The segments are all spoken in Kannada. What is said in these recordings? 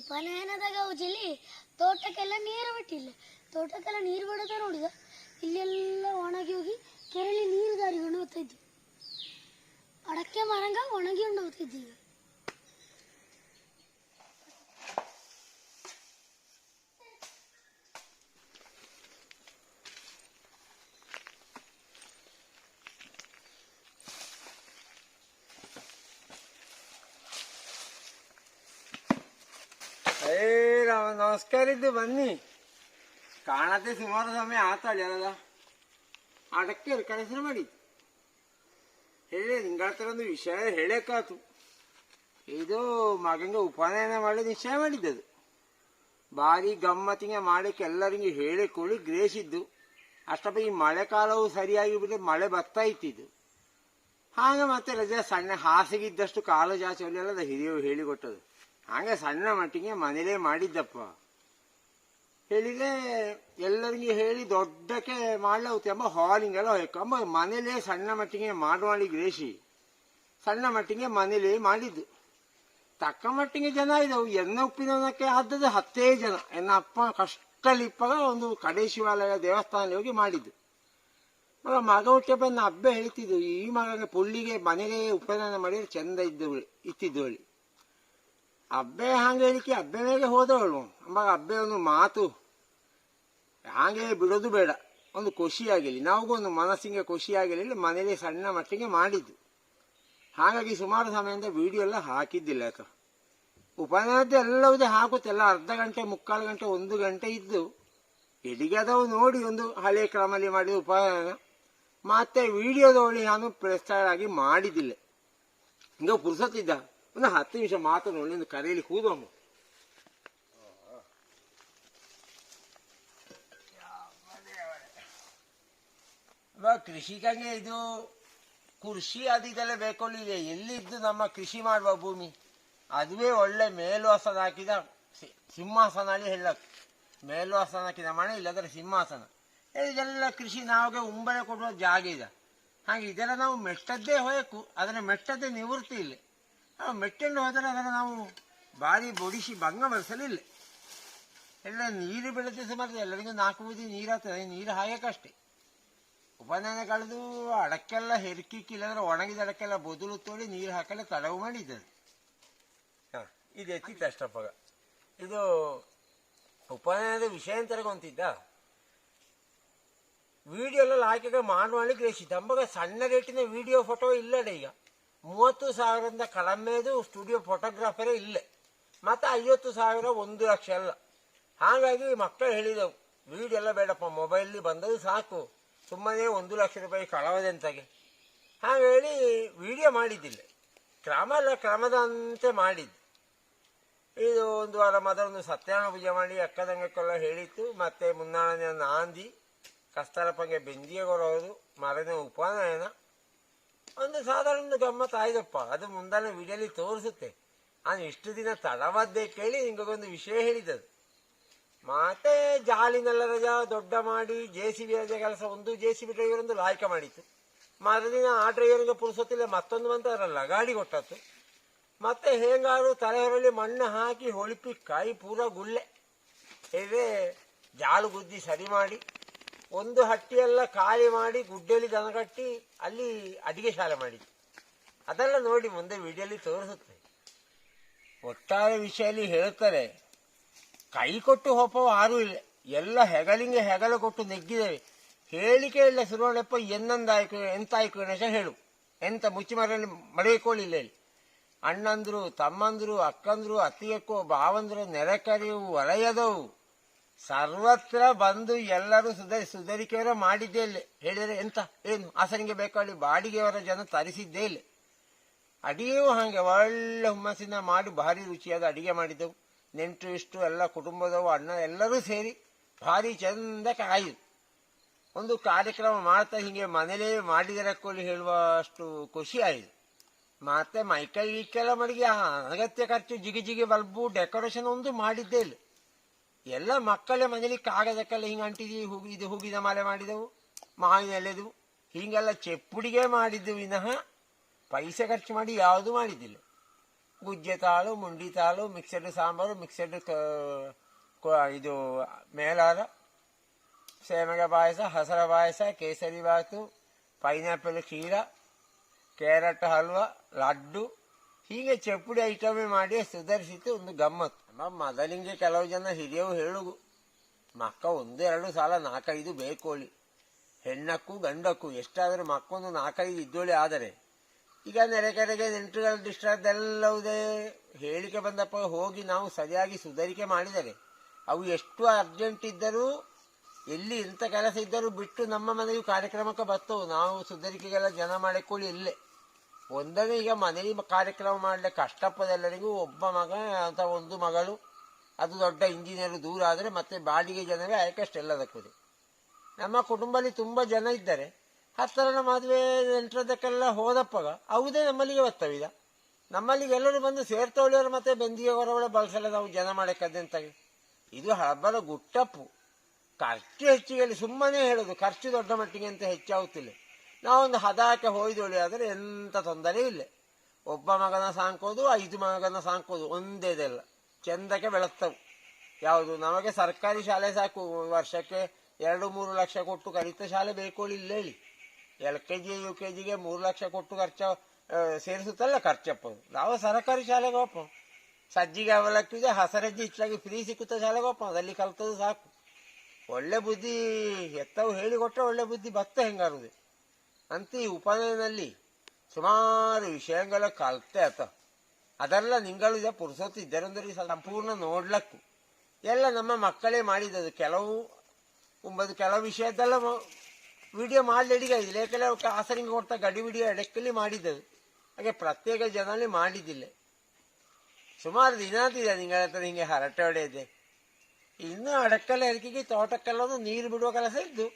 ಉಪನಯನದಾಗ ಉಜಿಲಿ ತೋಟಕ್ಕೆಲ್ಲ ನೀರು ಬಿಟ್ಟಿಲ್ಲ. ತೋಟಕ್ಕೆಲ್ಲ ನೀರು ಬಿಡೋದ ನೋಡಿದ, ಇಲ್ಲೆಲ್ಲ ಒಣಗಿ ಹೋಗಿ ಕೆರಳಿ ನೀರು ದಾರಿಗೊಂಡು ಹೋಗ್ತಾ ಇದ್ವಿ ಅಡಕೆ ಮರಂಗ ಒಣಗಿ ಹೋಗ್ತಿದ್ವಿ ನಮಸ್ಕಾರ ಇದ್ದು ಬನ್ನಿ. ಕಾಣತ್ತೆ ಸುಮಾರು ಸಮಯ ಆತಾಳಿ ಅಲ್ಲ ಅದಕ್ಕೆ ಕಳಿಸ್ರೆ ಮಾಡಿ. ಹೇಳಿ ನಿಂಗಳ ವಿಷಯ ಹೇಳಕ್ಕಾತು. ಇದು ಮಗಂಗೆ ಉಪನಯನ ಮಾಡಿ ನಿಶ್ಚಯ ಮಾಡಿದ್ದದು. ಭಾರಿ ಗಮ್ಮತ್ತಿಗೆ ಮಾಡಕ್ಕೆ ಎಲ್ಲರಿಗೆ ಹೇಳಿಕೊಳ್ಳಿ ಗ್ರೇಸಿದ್ದು ಅಷ್ಟಪ್ಪ ಈ ಮಳೆಕಾಲವು ಸರಿಯಾಗಿ ಬಿಟ್ಟರೆ ಮಳೆ ಬರ್ತಾ ಇತ್ತಿದ್ದು. ಹಾಗೆ ಮತ್ತೆ ರಜೆ ಸಣ್ಣ ಹಾಸಿಗೆ ಇದ್ದಷ್ಟು ಕಾಲು ಜಾಸ್ತಿ ಅಲ್ಲ ಹಿರಿಯರು ಹೇಳಿಕೊಟ್ಟದು ಹಾಗೆ ಸಣ್ಣ ಮಟ್ಟಿಗೆ ಮನೇಲೇ ಮಾಡಿದ್ದಪ್ಪ. ಹೇಳಿದ್ರೆ ಎಲ್ಲರಿಗೆ ಹೇಳಿ ದೊಡ್ಡಕ್ಕೆ ಮಾಡ್ಲಾಗುತ್ತೆ ಅಮ್ಮ ಹಾಲಿಂಗೆಲ್ಲ ಅಮ್ಮ ಮನೇಲೇ ಸಣ್ಣ ಮಟ್ಟಿಗೆ ಮಾಡುವಳಿ ಗ್ರೇಷಿ ಸಣ್ಣ ಮಟ್ಟಿಗೆ ಮನೇಲೇ ಮಾಡಿದ್ದು. ತಕ್ಕ ಮಟ್ಟಿಗೆ ಜನ ಇದ್ದವು. ಎನ್ನ ಉಪ್ಪಿನಕ್ಕೆ ಆದದ್ದು ಹತ್ತೇ ಜನ. ಎನ್ನ ಅಪ್ಪ ಕಷ್ಟಲಿಪ್ಪಾಗ ಒಂದು ಕಡೆ ಶಿವಾಲಯ ದೇವಸ್ಥಾನ ಹೋಗಿ ಮಾಡಿದ್ದು. ಮಗ ಮಗ ಹುಟ್ಟಪ್ಪ ನನ್ನ ಹಬ್ಬ ಹೇಳ್ತಿದ್ದು ಈ ಮಗನ ಪುಳ್ಳಿಗೆ ಮನೆಗೆ ಉಪನಯನ ಮಾಡಿದ್ರೆ ಚಂದ ಇದ್ದವಳು, ಇತ್ತಿದ್ದವಳು. ಅಬ್ಬೆ ಹಾಗೆ ಹೇಳಿಕೆ ಅಬ್ಬೆ ಮೇಲೆ ಹೋದವಳು. ಅಂಬಾಗ ಅಬ್ಬೆ ಒಂದು ಮಾತು. ಹಾಗೆ ಬಿಡೋದು ಬೇಡ. ಒಂದು ಖುಷಿಯಾಗಿರಲಿ. ನಾವು ಒಂದು ಮನಸ್ಸಿಗೆ ಖುಷಿಯಾಗಿರಲಿ. ಮನೇಲಿ ಸಣ್ಣ ಮಟ್ಟಿಗೆ ಮಾಡಿದ್ದು. ಹಾಗಾಗಿ ಸುಮಾರು ಸಮಯದಿಂದ ವಿಡಿಯೋ ಎಲ್ಲ ಹಾಕಿದ್ದಿಲ್ಲ ಯಾಕ ಉಪನಯನದ್ದು ಎಲ್ಲವುದೇ ಹಾಕುತ್ತೆಲ್ಲ ಅರ್ಧ ಗಂಟೆ, ಮುಕ್ಕಾಲು ಗಂಟೆ, ಒಂದು ಗಂಟೆ ಇದ್ದು ಎಡಿಗದವು ನೋಡಿ ಒಂದು ಹಳೆ ಕ್ರಮಲ್ಲಿ ಮಾಡಿದ ಉಪನಯನ ಮತ್ತೆ ವಿಡಿಯೋದವಳಿ ನಾನು ಪ್ರೆಸ್ಟಾರ್ ಆಗಿ ಮಾಡಿದ್ದಿಲ್ಲ. ಹಿಂಗ ಪುರ್ಸತ್ತಿದ್ದ. ಒಂದು ಹತ್ತು ನಿಮಿಷ ಮಾತು ನೋಡಿ, ಒಂದು ಕರೆಯಲ್ಲಿ ಕೂದಮ್ಮ ಕೃಷಿ ಕೃಷಿಕಂಗೆ ಇದು ಕೃಷಿ ಅದು ಇದೆಲ್ಲ ಬೇಕೊಳ್ಳಿದೆ. ಎಲ್ಲಿದ್ದು ನಮ್ಮ ಕೃಷಿ ಮಾಡುವ ಭೂಮಿ? ಅದುವೇ ಒಳ್ಳೆ ಮೇಲ್ವಾಸನ ಹಾಕಿದ ಸಿಂಹಾಸನ ಅಲ್ಲಿ ಹೇಳಕ್ ಮೇಲ್ವಾಸನ ಹಾಕಿದ ಮನೆ, ಇಲ್ಲದ್ರೆ ಸಿಂಹಾಸನ. ಇದೆಲ್ಲ ಕೃಷಿ ನಾವಿಗೆ ಉಂಬಳೆ ಕೊಡುವ ಜಾಗ ಇದೆ. ಹಾಗೆ ಇದೆಲ್ಲ ನಾವು ಮೆಟ್ಟದ್ದೇ ಹೋಯಕು ಅದನ್ನ ಮೆಟ್ಟದ್ದೇ ನಿವೃತ್ತಿ ಇಲ್ಲ. ನಾವು ಮೆಟ್ಟನ್ನು ಹೋದರೆ ಅದನ್ನು ನಾವು ಬಾರಿ ಬೊಡಿಸಿ ಭಂಗ ಬರೆಸಲಿಲ್ಲ ಎಲ್ಲ ನೀರು ಬೆಳೆದ ಸುಮಾರು ಎಲ್ಲರಿಗೂ ನಾಲ್ಕು ಬದಿ ನೀರಾಗ್ತದೆ ನೀರು ಹಾಯಕ್ಕಷ್ಟೇ. ಉಪನಯನ ಕಳೆದು ಅಡಕ್ಕೆಲ್ಲ ಹೆರ್ಕಿಕ್ಕಿಲ್ಲದ್ರೆ ಒಣಗಿದ ಅಡಕ್ಕೆಲ್ಲ ಬೊದಲು ತೋಡಿ ನೀರು ಹಾಕಲ್ಲ ತಡವು ಮಾಡಿದ್ದದು ಇದು ಎತ್ತಿತ್ತು ಅಷ್ಟಪ್ಪಾಗ ಇದು ಉಪನಯನದ ವಿಷಯ ಅಂತ ಗೊಂತಿದ್ದ ವಿಡಿಯೋ ಎಲ್ಲ ಹಾಕಿದ್ರೆ ಮಾಡುವಳಿಗೆ ರೇಷಿತ್ತು ಅಂಬಾಗ ಸಣ್ಣ ರೇಟಿನ ವಿಡಿಯೋ ಫೋಟೋ ಇಲ್ಲಡೆ ಈಗ. ಮೂವತ್ತು ಸಾವಿರದಿಂದ ಕಡಿಮೆದು ಸ್ಟುಡಿಯೋ ಫೋಟೋಗ್ರಾಫರೇ ಇಲ್ಲೇ. ಮತ್ತೆ ಐವತ್ತು ಸಾವಿರ ಒಂದು ಲಕ್ಷ ಅಲ್ಲ. ಹಾಗಾಗಿ ಮಕ್ಕಳು ಹೇಳಿದವು ವಿಡಿಯೋ ಎಲ್ಲ ಬೇಡಪ್ಪ ಮೊಬೈಲಲ್ಲಿ ಬಂದದ್ದು ಸಾಕು. ಸುಮ್ಮನೆ ಒಂದು ಲಕ್ಷ ರೂಪಾಯಿ ಕಳವದೆಂತಾಗೆ ಹಾಗೆ ಹೇಳಿ ವಿಡಿಯೋ ಮಾಡಿದ್ದಿಲ್ಲ. ಕ್ರಮ ಎಲ್ಲ ಕ್ರಮದಂತೆ ಮಾಡಿದ್ದು. ಇದು ಒಂದು ವಾರ ಮೊದಲೊಂದು ಸತ್ಯನಾರಾಯಣ ಪೂಜೆ ಮಾಡಿ ಅಕ್ಕದಂಗಕ್ಕೆಲ್ಲ ಹೇಳಿತ್ತು. ಮತ್ತೆ ಮುನ್ನಾಳನೇ ನಾಂದಿ ಬೆಂದಿಗೆ ಕೊಡೋದು ಮರನೇ ಉಪನಯನ ಒಂದು ಸಾಧಾರಣ ಗಮ್ಮತ್ ಆಯ್ತಪ್ಪ. ಅದು ಮುಂದಾನೆ ವಿಡಿಯೋಲಿ ತೋರಿಸುತ್ತೆ. ನಾನು ಇಷ್ಟು ದಿನ ತಡವದ್ದೇ ಕೇಳಿ ನಿಮಗೊಂದು ವಿಷಯ ಹೇಳಿದದು ಮತ್ತೆ ಜಾಲಿನೆಲ್ಲ ರಜಾ, ದೊಡ್ಡ ಮಾಡಿ, ಜೆ ಸಿ ಬಿ ರಜೆ ಕೆಲಸ ಒಂದು, ಜೆ ಸಿ ಬಿ ಡ್ರೈವರ್ ಒಂದು ಲಾಯ್ಕೆ ಮಾಡಿತ್ತು. ಮರುದಿನ ಆ ಡ್ರೈವರ್ಗೆ ಪುರುಸೊತ್ತಿಲ್ಲ, ಮತ್ತೊಂದು ಬಂತ ಅದರಲ್ಲ, ಗಾಡಿ ಕೊಟ್ಟತ್ತು ಮತ್ತೆ ಹೇಗಾದ್ರು ತಲೆಹೊರಳಿ ಮಣ್ಣು ಹಾಕಿ, ಹೊಳಿಪಿ ಕಾಯಿ ಪೂರ ಗುಳ್ಳೆ. ಹೇಗೆ ಜಾಲು ಗುದ್ದಿ ಸರಿ ಮಾಡಿ ಒಂದು ಹಟ್ಟಿಯೆಲ್ಲ ಖಾಲಿ ಮಾಡಿ ಗುಡ್ಡೆಯಲ್ಲಿ ದನ ಕಟ್ಟಿ ಅಲ್ಲಿ ಅಡಿಗೆ ಶಾಲೆ ಮಾಡಿ ಅದೆಲ್ಲ ನೋಡಿ ಮುಂದೆ ವಿಡಿಯೋಲಿ ತೋರಿಸುತ್ತೆ. ಒಟ್ಟಾರೆ ವಿಷಯದಲ್ಲಿ ಹೇಳ್ತಾರೆ ಕೈ ಕೊಟ್ಟು ಹೋಪವ ಯಾರೂ ಇಲ್ಲ. ಎಲ್ಲ ಹೆಗಲಿಂಗೆ ಹೆಗಲ ಕೊಟ್ಟು ನೆಗ್ಗಿದ್ದೇವೆ. ಹೇಳಿಕೆ ಇಲ್ಲ ಸುರುವಣಪ್ಪ, ಎನ್ನೊಂದಾಯ್ಕು, ಎಂತಾಯ್ಕು ಗಣೇಶ ಹೇಳು. ಎಂತ ಮುಚ್ಚಿ ಮರಲ್ಲಿ ಮಡಿಕೊಳ್ಳಿಲ್ಲ ಇಲ್ಲಿ ಅಣ್ಣಂದ್ರು, ತಮ್ಮಂದ್ರು, ಅಕ್ಕಂದ್ರು ಅತ್ತಿಗೆಕ್ಕೋ ಭಾವಂದ್ರು ನೆರೆಕರಿವು ವಲಯದವು ಸರ್ವತ್ರ ಬಂದು ಎಲ್ಲರೂ ಸುಧರಿ ಸುಧಾರಿಕೆಯವರ ಮಾಡಿದ್ದೇ ಇಲ್ಲ. ಹೇಳಿದರೆ ಎಂತ? ಏನು? ಆಸನಿಗೆ ಬೇಕಾಗಲಿ, ಬಾಡಿಗೆಯವರ ಜನ ತರಿಸಿದ್ದೇ ಇಲ್ಲ. ಅಡಿಗೆಯೂ ಹಾಗೆ ಒಳ್ಳೆ ಹುಮ್ಮಸ್ಸಿನ ಮಾಡಿ ಭಾರಿ ರುಚಿಯಾದ ಅಡಿಗೆ ಮಾಡಿದ್ದೆವು ನೆಂಟು, ಇಷ್ಟು ಎಲ್ಲ ಕುಟುಂಬದವು ಅಣ್ಣ ಎಲ್ಲರೂ ಸೇರಿ ಭಾರಿ ಚಂದಕ್ಕೆ ಆಯಿತು. ಒಂದು ಕಾರ್ಯಕ್ರಮ ಮಾಡ್ತಾ ಹಿಂಗೆ ಮನೇಲೇ ಹೇಳುವ ಹೇಳುವಷ್ಟು ಖುಷಿ ಆಯಿತು. ಮತ್ತೆ ಮೈಕೈ ಈಕೆಲ್ಲ ಮಡಿಗೆ ಅನಗತ್ಯ ಖರ್ಚು ಜಿಗಿ ಜಿಗಿ ಬಲ್ಬು ಡೆಕೋರೇಷನ್ ಒಂದು ಮಾಡಿದ್ದೇ ಇಲ್ಲ. ಎಲ್ಲ ಮಕ್ಕಳೇ ಮನೇಲಿ ಕಾಗದಕ್ಕೆಲ್ಲ ಹಿಂಗೆ ಅಂಟಿದೀವಿ ಹುಗಿ ಇದು ಹುಗಿದ ಮಾಲೆ ಮಾಡಿದೆವು. ಮಾವಿನ ಎಲೆದು. ಹೀಗೆಲ್ಲ ಚೆಪ್ಪುಡಿಗೆ ಮಾಡಿದ್ದು ವಿನಃ ಪೈಸೆ ಖರ್ಚು ಮಾಡಿ ಯಾವುದು ಮಾಡಿದ್ದಿಲ್ಲ. ಗುಜ್ಜೆ ತಾಳು, ಮುಂಡಿ ತಾಳು, ಮಿಕ್ಸಡ್ ಸಾಂಬಾರು, ಮಿಕ್ಸಡ್ ಇದು ಮೇಲಾರ ಸೇಮಗ ಪಾಯಸ, ಹಸರ ಪಾಯಸ, ಕೇಸರಿ ಬಾತು, ಪೈನಾಪಲ್ ಕ್ಷೀರ ಕ್ಯಾರೆಟ್ ಹಲ್ವ, ಲಡ್ಡು ಹೀಗೆ ಚಪ್ಪುಡಿ ಐಟಮೇ ಮಾಡಿ ಸುಧಾರಿಸಿತು ಒಂದು ಗಮ್ಮತ್ತು ನಮ್ಮ ಮೊದಲಿಂಗೆ ಕೆಲವು ಜನ ಹಿರಿಯವು ಹೇಳು ಮಕ್ಕ ಒಂದೆರಡು ಸಾಲ ನಾಲ್ಕೈದು ಬೇಕೋಳಿ ಹೆಣ್ಣಕ್ಕೂ ಗಂಡಕ್ಕೂ ಎಷ್ಟಾದರೂ ಮಕ್ಕೊಂದು ನಾಲ್ಕೈದು ಇದ್ದೋಳಿ ಆದರೆ. ಈಗ ನೆರೆಕೆರೆಗೆ ನೆಂಟುಗಳ ಡಿಸ್ಟ್ರಾಕ್ಟ್ ಎಲ್ಲವುದೇ ಹೇಳಿಕೆ ಬಂದಪ್ಪ, ಹೋಗಿ ನಾವು ಸರಿಯಾಗಿ ಸುಧಾರಿಕೆ ಮಾಡಿದರೆ ಅವು ಎಷ್ಟು ಅರ್ಜೆಂಟ್ ಇದ್ದರೂ, ಎಲ್ಲಿ ಎಂಥ ಕೆಲಸ ಇದ್ದರೂ ಬಿಟ್ಟು ನಮ್ಮ ಮನೆಯು ಕಾರ್ಯಕ್ರಮಕ್ಕೆ ಬರ್ತವು. ನಾವು ಸುಧಾರಿಕೆಗೆಲ್ಲ ಜನ ಮಾಡಿಕೊಳ್ಳಿ ಇಲ್ಲೇ. ಒಂದನೇ ಈಗ ಮನೆಯಲ್ಲಿ ಕಾರ್ಯಕ್ರಮ ಮಾಡಲಿಕ್ಕೆ ಕಷ್ಟಪ್ಪದೆಲ್ಲರಿಗೂ ಒಬ್ಬ ಮಗ ಅಥವಾ ಒಂದು ಮಗಳು, ಅದು ದೊಡ್ಡ ಇಂಜಿನಿಯರ್ ದೂರ ಆದರೆ ಮತ್ತೆ ಬಾಡಿಗೆ ಜನವೇ ಆಯ್ಕಷ್ಟೆಲ್ಲದಕ್ಕೂ ನಮ್ಮ ಕುಟುಂಬದಲ್ಲಿ ತುಂಬ ಜನ ಇದ್ದಾರೆ. ಹತ್ತರನ ಮದುವೆ ಎಂಟರದಕ್ಕೆಲ್ಲ ಹೋದಪ್ಪಗ ಅವುದೇ ನಮ್ಮಲ್ಲಿಗೆ ಬರ್ತವಿದ ನಮ್ಮಲ್ಲಿಗೆ ಎಲ್ಲರೂ ಬಂದು ಸೇರ್ತವಳಿಯವರು ಮತ್ತೆ ಬೆಂದಿಗೆ ಹೊರಗಡೆ ಬಳಸಲ್ಲ ನಾವು ಜನ ಮಾಡಕ್ಕದಂತಾಗಿ ಇದು ಹಬ್ಬದ ಗುಟ್ಟಪ್ಪು. ಖರ್ಚು ಹೆಚ್ಚಿಗೆ ಸುಮ್ಮನೆ ಹೇಳೋದು, ಖರ್ಚು ದೊಡ್ಡ ಮಟ್ಟಿಗೆ ಅಂತ ಹೆಚ್ಚಾಗುತ್ತಿಲ್ಲ. ನಾವೊಂದು ಹದಾಕೆ ಹೋಯ್ದೋಳಿ ಆದರೆ ಎಂತ ತೊಂದರೆ ಇಲ್ಲ. ಒಬ್ಬ ಮಗನ ಸಾಂಕೋದು, ಐದು ಮಗನ ಸಾಂಕೋದು ಒಂದೇದೆಲ್ಲ ಚಂದಕ್ಕೆ ಬೆಳೆಸ್ತವು ಯಾವುದು? ನಮಗೆ ಸರ್ಕಾರಿ ಶಾಲೆ ಸಾಕು. ವರ್ಷಕ್ಕೆ ಎರಡು, ಮೂರು ಲಕ್ಷ ಕೊಟ್ಟು ಕಲಿತ ಶಾಲೆ ಬೇಕು ಇಲ್ಲ ಹೇಳಿ. L K G U K ಜಿಗೆ ಮೂರು ಲಕ್ಷ ಕೊಟ್ಟು ಖರ್ಚ ಸೇರಿಸುತ್ತಲ್ಲ ಖರ್ಚಪ್ಪ. ನಾವು ಸರ್ಕಾರಿ ಶಾಲೆಗೆ ಹೋಪ ಸಜ್ಜಿಗೆ ಅವಲಕ್ಕಿದೆ, ಹಸರಜ್ಜಿ ಇಟ್ಲಾಗಿ ಫ್ರೀ ಸಿಕ್ಕುತ್ತ ಶಾಲೆಗೆ ಹೋಪ ಅದಲ್ಲಿ ಕಲ್ತದ್ದು ಸಾಕು. ಒಳ್ಳೆ ಬುದ್ಧಿ ಎತ್ತವು ಹೇಳಿಕೊಟ್ರೆ ಒಳ್ಳೆ ಬುದ್ಧಿ ಭತ್ತ ಹೆಂಗಾರುದು ಅಂತ ಈ ಉಪನಯನಲ್ಲಿ ಸುಮಾರು ವಿಷಯಗಳ ಕಲ್ತೆ ಆತ. ಅದೆಲ್ಲ ನಿಂಗಳು ಇದೆ ಪುರುಸೊತ್ತು ಇದ್ದರಂದ್ರೆ ಸಂಪೂರ್ಣ ನೋಡ್ಲಕ್ಕು. ಎಲ್ಲ ನಮ್ಮ ಮಕ್ಕಳೇ ಮಾಡಿದದು ಕೆಲವು ಒಂಬತ್ತು, ಕೆಲವು ವಿಷಯದ್ದೆಲ್ಲ ವಿಡಿಯೋ ಮಾಡಲಿಡಿಗ ಇದು ಲೇಖಲೆ ಕಾಸರಿಂಗ್ ಕೊಡ್ತಾ ಗಡಿ ವಿಡಿಯೋ ಎಡಕ್ಕಲ್ಲಿ ಮಾಡಿದ್ದದು. ಹಾಗೆ ಪ್ರತ್ಯೇಕ ಜನಲ್ಲಿ ಮಾಡಿದ್ದಿಲ್ಲ. ಸುಮಾರು ದಿನ ಆತಿದೆ ನಿಂಗಳ ಹತ್ರ ಹಿಂಗೆ ಹರಟೆ ಹೊಡೆಯದೆ. ಇನ್ನು ಅಡಕ್ಕಲ್ಲ ಎರಿಕೆಗೆ ತೋಟಕ್ಕೆಲ್ಲ ನೀರು ಬಿಡುವ ಕೆಲಸ ಇದ್ದು,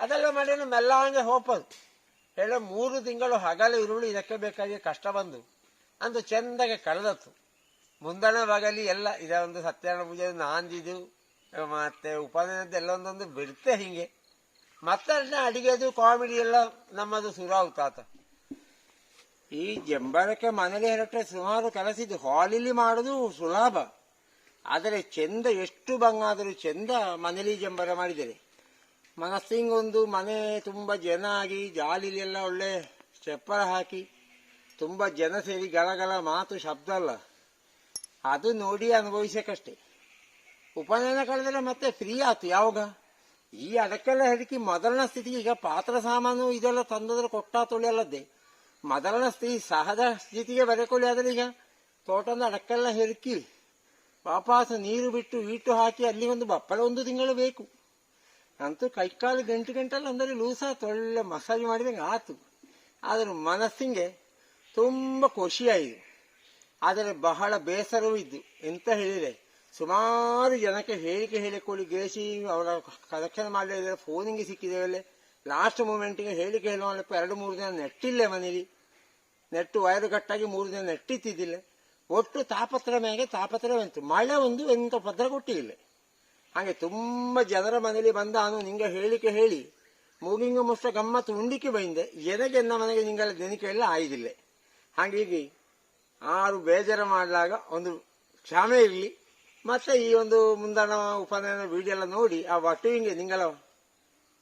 ಅದೆಲ್ಲ ಮಾಡಿ ಮೆಲ್ಲ ಹಂಗೆ ಹೋಪದು. ಹೇಳೋ, ಮೂರು ತಿಂಗಳು ಹಗಲು ಇರುಳು ಇದಕ್ಕೆ ಬೇಕಾಗಿ ಕಷ್ಟ ಬಂದು, ಅಂದು ಚೆಂದಾಗೆ ಕಳೆದತ್ತು. ಮುಂದಣ ಬಗಲಿ ಎಲ್ಲ, ಇದ ಒಂದು ಸತ್ಯನಾರಾಯಣ ಪೂಜೆ, ನಾಂದಿದು, ಮತ್ತೆ ಉಪನಯನದ ಎಲ್ಲ ಒಂದೊಂದು ಬಿಡುತ್ತೆ ಹಿಂಗೆ. ಮತ್ತೆ ಅಡಿಗೆದು ಕಾಮಿಡಿ ಎಲ್ಲ ನಮ್ಮದು ಸುರಾವುತಾತ ಈ ಜಂಬರಕ್ಕೆ ಮನೇಲಿ ಹೊರಟ್ರೆ ಸುಮಾರು ಕೆಲಸಿದ್ದು ಹಾಲಿಲಿ ಮಾಡೋದು ಸುಲಭ. ಆದರೆ ಚೆಂದ ಎಷ್ಟು ಬಂಗಾದರೂ ಚೆಂದ ಮನೇಲಿ ಜಂಬರ ಮಾಡಿದರೆ. ಮನಸ್ಸಿಂಗೊಂದು ಮನೆ, ತುಂಬ ಜನ ಆಗಿ ಜಾಲಿಲೆಲ್ಲ ಒಳ್ಳೆ ಚಪ್ಪರ ಹಾಕಿ, ತುಂಬ ಜನ ಸೇರಿ ಗಲಗಲ ಮಾತು, ಶಬ್ದ ಅಲ್ಲ. ಅದು ನೋಡಿ ಅನುಭವಿಸಕ್ಕಷ್ಟೇ. ಉಪನಯನ ಕಳೆದ್ರೆ ಮತ್ತೆ ಫ್ರೀ ಆಯ್ತು ಯಾವಾಗ? ಈ ಅದಕ್ಕೆಲ್ಲ ಹೆದಕಿ ಮೊದಲನ ಸ್ಥಿತಿಗೆ ಈಗ ಪಾತ್ರ ಸಾಮಾನು ಇದೆಲ್ಲ ತಂದದ್ರೆ ಕೊಟ್ಟ ತೊಳೆಯಲ್ಲದ್ದೇ ಮೊದಲನ ಸ್ಥಿತಿ ಸಹಜ ಸ್ಥಿತಿಗೆ ಬರೆಕೊಳ್ಳಿ ಆದ್ರೆ ಈಗ ತೋಟದ ಅಡಕ್ಕೆಲ್ಲ ಹೆರುಕಿ ವಾಪಸ್ ನೀರು ಬಿಟ್ಟು ಈಟು ಹಾಕಿ ಅಲ್ಲಿ ಒಂದು ಬಪ್ಪಳ ಒಂದು ತಿಂಗಳು ಬೇಕು. ಅಂತೂ ಕೈಕಾಲು ಗಂಟು ಗಂಟಲ್ಲಿ ಅಂದರೆ ಲೂಸ್ ಒಳ್ಳೆ ಮಸಾಜ್ ಮಾಡಿದಂಗೆ ಆತು. ಆದರೆ ಮನಸ್ಸಿಗೆ ತುಂಬ ಖುಷಿಯಾಯಿತು. ಆದರೆ ಬಹಳ ಬೇಸರವೂ ಇದ್ದು ಎಂತ ಹೇಳಿದರೆ ಸುಮಾರು ಜನಕ್ಕೆ ಹೇಳಿಕೆ ಹೇಳಿಕೊಳ್ಳಿ ಗೇಸಿ ಅವರ ಕಲೆಕ್ಷನ್ ಮಾಡಲಿಲ್ಲ ಫೋನಿಗೆ ಸಿಕ್ಕಿದ್ದೇವಲ್ಲೇ ಲಾಸ್ಟ್ ಮೂಮೆಂಟಿಗೆ ಹೇಳಿಕೆ ಹೇಳುವ ಎರಡು ಮೂರು ದಿನ ನೆಟ್ಟಿಲ್ಲ ಮನೇಲಿ. ನೆಟ್ಟು ವೈರು ಕಟ್ಟಾಗಿ ಮೂರು ದಿನ ನೆಟ್ಟಿತ್ತಿದ್ದಿಲ್ಲ. ಒಟ್ಟು ತಾಪತ್ರ ಮೇಲೆ ತಾಪತ್ರ ಬಂತು. ಮಳೆ ಒಂದು ಎಂತ ಪತ್ರ ಕೊಟ್ಟಿಲ್ಲ. ಹಾಗೆ ತುಂಬ ಜನರ ಮನೆಯಲ್ಲಿ ಬಂದ ನಾನು ನಿಂಗೆ ಹೇಳಿಕೆ ಹೇಳಿ, ಮೂಗಿಂಗ ಮುಸ್ತ ಗಮ್ಮತ್ತು ಉಂಡಿಕೆ ಬೈಂದೆ, ಎನಗೆ ಎನ್ನ ಮನೆಗೆ ನಿಂಗೆಲ್ಲ ನೆನಕೆ ಎಲ್ಲ ಆಯ್ದಿಲ್ಲ ಹಾಗಾಗಿ ಆರು ಬೇಜಾರ ಮಾಡಲಾಗ ಒಂದು ಕ್ಷಮೆ ಇರಲಿ. ಮತ್ತೆ ಈ ಒಂದು ಮುಂದಣ ಉಪನಯನ ವಿಡಿಯೋ ಎಲ್ಲ ನೋಡಿ, ಆ ವಟುವಿಂಗೆ ನಿಂಗಳ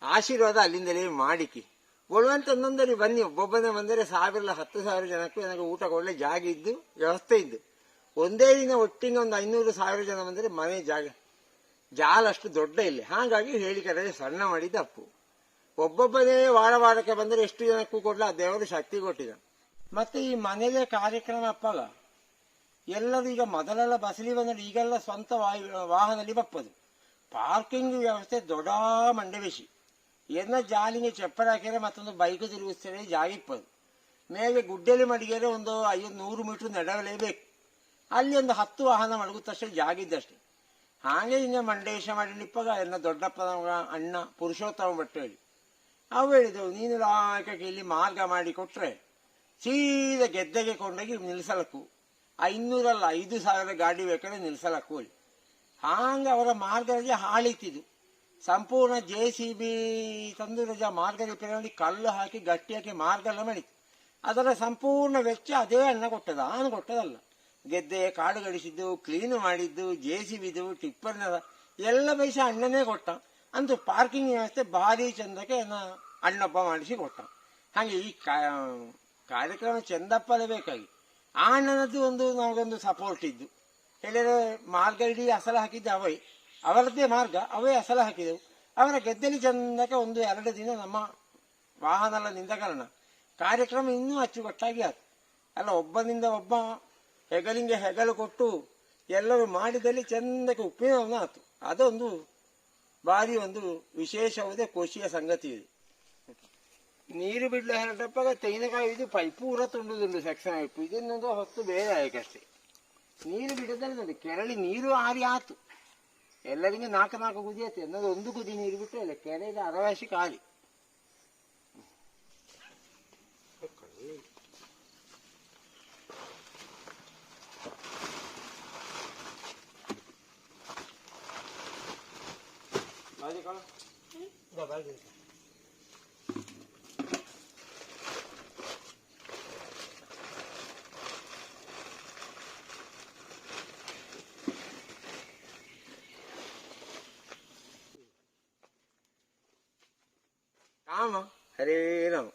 ಆಶೀರ್ವಾದ ಅಲ್ಲಿಂದಲೇ ಮಾಡಿಕಿ. ಬರುವಂತ ಒಂದೊಂದರಿ ಬನ್ನಿ, ಒಬ್ಬೊಬ್ಬನೇ ಬಂದರೆ ಸಾವಿರ ಹತ್ತು ಸಾವಿರ ಜನಕ್ಕೂ ನನಗೆ ಊಟ ಒಳ್ಳೆ ಜಾಗ ಇದ್ದು, ವ್ಯವಸ್ಥೆ ಇದ್ದು. ಒಂದೇ ದಿನ ಒಟ್ಟಿಗೆ ಒಂದು ಐನೂರು ಸಾವಿರ ಜನ ಬಂದರೆ ಮನೆ ಜಾಗ. ಜಾಲ ಅಷ್ಟು ದೊಡ್ಡ ಇಲ್ಲ ಹಾಗಾಗಿ ಹೇಳಿಕೆ ಸಣ್ಣ ಮಾಡಿದ ಅಪ್ಪು. ಒಬ್ಬೊಬ್ಬನೇ ವಾರ ವಾರಕ್ಕೆ ಬಂದರೆ ಎಷ್ಟು ಜನಕ್ಕೂ ಕೊಡಲ ದೇವರು ಶಕ್ತಿ ಕೊಟ್ಟಿದ ಮತ್ತೆ ಈ ಮನೆಯಲ್ಲೇ ಕಾರ್ಯಕ್ರಮ ಅಪ್ಪಲ್ಲ. ಎಲ್ಲರೂ ಈಗ ಮೊದಲೆಲ್ಲ ಬಸಲಿ ಬಂದ್ರೆ ಈಗೆಲ್ಲ ಸ್ವಂತ ವಾಹನದಲ್ಲಿ ಬಪ್ಪದು. ಪಾರ್ಕಿಂಗ್ ವ್ಯವಸ್ಥೆ ದೊಡ್ಡ ಮಂಡೆ ಎನ್ನ ಜಾಲಿಗೆ ಚಪ್ಪರ ಹಾಕಿದ್ರೆ ಮತ್ತೊಂದು ಬೈಕ್ ತಿರುಗಿಸ್ತೇವೆ ಜಾಗ ಇಪ್ಪದು. ಮೇಲೆ ಗುಡ್ಡೆಲಿ ಮಡಿಗೆರೆ ಒಂದು ಐವತ್ತು ನೂರು ಮೀಟರ್ ನಡವಲೇಬೇಕು ಅಲ್ಲಿ ಒಂದು ಹತ್ತು ವಾಹನ ಮಡಗುತ್ತಷ್ಟೇ ಜಾಗ ಇದ್ದಷ್ಟೇ. ಹಾಗೆ ಹಿಂಗೆ ಮಂಡೇಶ ಮಾಡಿ ನಿಪ್ಪಗ ಎಲ್ಲ ದೊಡ್ಡಪ್ಪ ಅಣ್ಣ ಪುರುಷೋತ್ತಮ ಬಟ್ಟೆ ಹೇಳಿ ಅವು ಹೇಳಿದವು, ನೀನು ಲಾಯಕಕ್ಕೆ ಇಲ್ಲಿ ಮಾರ್ಗ ಮಾಡಿ ಕೊಟ್ರೆ ಸೀದ ಗೆದ್ದೆಗೆ ಕೊಂಡೋಗಿ ನಿಲ್ಲಿಸಲಕ್ಕು ಐನೂರಲ್ಲ, ಐದು ಸಾವಿರ ಗಾಡಿ ಬೇಕಾದ್ರೆ ನಿಲ್ಲಿಸಲಕ್ಕು ಹೇಳಿ ಹಾಗೆ ಅವರ ಮಾರ್ಗದಲ್ಲಿ ಹಾಳಿತಿದು. ಸಂಪೂರ್ಣ ಜೆ ಸಿ ಬಿ ತಂದು ರಜ ಮಾರ್ಗ ರಿಪೇರಿ ಮಾಡಿ ಕಲ್ಲು ಹಾಕಿ ಗಟ್ಟಿ ಹಾಕಿ ಮಾರ್ಗ ಎಲ್ಲ ಮಾಡಿತು ಅದರ ಸಂಪೂರ್ಣ ವೆಚ್ಚ ಅದೇ ಅಣ್ಣ ಕೊಟ್ಟದ ನಾನು ಕೊಟ್ಟದಲ್ಲ ಗೆದ್ದೆ, ಕಾಡು ಗಡಿಸಿದ್ದು, ಕ್ಲೀನ್ ಮಾಡಿದ್ದು, ಜೆ ಸಿ ಬಿದ್ದು, ಟಿಪ್ಪರ್ನ ಎಲ್ಲ ಪೈಸೆ ಅಣ್ಣನೇ ಕೊಟ್ಟ. ಅಂತೂ ಪಾರ್ಕಿಂಗ್ ವ್ಯವಸ್ಥೆ ಭಾರಿ ಚಂದಕ್ಕೆ ಅಣ್ಣಪ್ಪ ಮಾಡಿಸಿ ಕೊಟ್ಟ. ಹಾಗೆ ಈ ಕಾರ್ಯಕ್ರಮ ಚಂದಪ್ಪಲೇ ಬೇಕಾಗಿ. ಆ ಅಣ್ಣನದ್ದು ಒಂದು ನಮಗೊಂದು ಸಪೋರ್ಟ್ ಇದ್ದು. ಹೇಳಿದ್ರೆ ಮಾರ್ಗ ಇಡೀ ಅಸಲ ಹಾಕಿದ್ದು ಅವೇ. ಅವರದ್ದೇ ಮಾರ್ಗ, ಅವೇ ಅಸಲ ಹಾಕಿದೆವು. ಅವರ ಗೆದ್ದಲಿ ಚಂದಕ್ಕೆ ಒಂದು ಎರಡು ದಿನ ನಮ್ಮ ವಾಹನ ಎಲ್ಲ ನಿಂತ ಕಾರಣ ಕಾರ್ಯಕ್ರಮ ಇನ್ನೂ ಅಚ್ಚುಕಟ್ಟಾಗಿ ಆಯ್ತು ಅಲ್ಲ, ಒಬ್ಬನಿಂದ ಒಬ್ಬ ಹೆಗಲಿಂಗೆ ಹೆಗಲು ಕೊಟ್ಟು ಎಲ್ಲರೂ ಮಾಡಿದಲ್ಲಿ ಚಂದಕ್ಕೆ ಉಪಯೋಗ ಆಯ್ತು ಅದೊಂದು ಭಾರಿ ಒಂದು ವಿಶೇಷವಾದ ಖುಷಿಯ ಸಂಗತಿ ಇದೆ. ನೀರು ಬಿಡ್ಲೆ ಹೇಳಪ್ಪಾಗ ತೆಂಗಿನಕಾಯಿ ಇದು ಪೈಪು ಪೂರ ತುಂಡುದುಂಡು ಸೆಕ್ಷನ್ ಪೈಪು ಇದನ್ನೊಂದು ಹೊತ್ತು ಬೇರೆ ಆಯ್ಕಷ್ಟೇ. ನೀರು ಬಿಡದಲ್ಲಿ ನೋಡಿ, ಕೆರಳಿ ನೀರು ಆರಿ ಆತು. ಎಲ್ಲರಿಗೆ ನಾಲ್ಕು ನಾಲ್ಕು ಗುದಿ ಆಯ್ತು ಅನ್ನೋದು ಒಂದು ಗುದಿ ನೀರು ಬಿಟ್ಟು ಇಲ್ಲ ಕೆರೆಯಲ್ಲಿ ಅರವಾಸಿ ಖಾಲಿ. હજી કરો કામ હરે રામ.